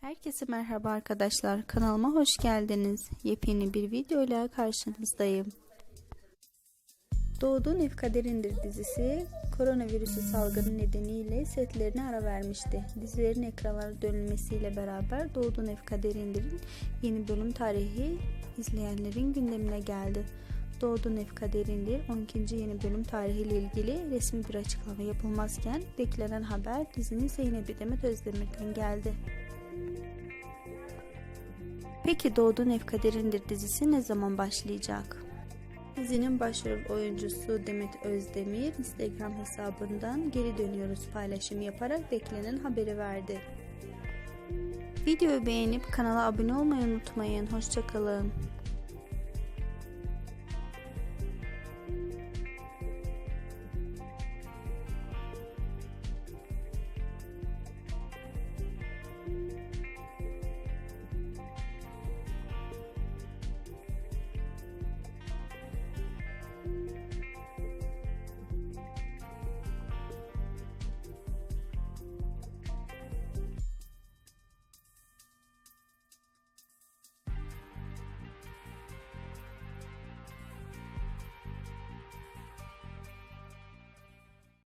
Herkese merhaba arkadaşlar. Kanalıma hoş geldiniz. Yepyeni bir video ile karşınızdayım. Doğduğun Ev Kaderindir dizisi koronavirüsü salgını nedeniyle setlerine ara vermişti. Dizilerin ekranlara dönülmesiyle beraber Doğduğun Ev Kaderindir'in yeni bölüm tarihi izleyenlerin gündemine geldi. Doğduğun Ev Kaderindir 12. yeni bölüm tarihiyle ilgili resmi bir açıklama yapılmazken beklenen haber dizinin Zeynep Demet Özdemir'den geldi. Peki Doğduğun Ev Kaderindir dizisi ne zaman başlayacak? Dizinin başrol oyuncusu Demet Özdemir Instagram hesabından geri dönüyoruz paylaşım yaparak beklenen haberi verdi. Videoyu beğenip kanala abone olmayı unutmayın. Hoşçakalın.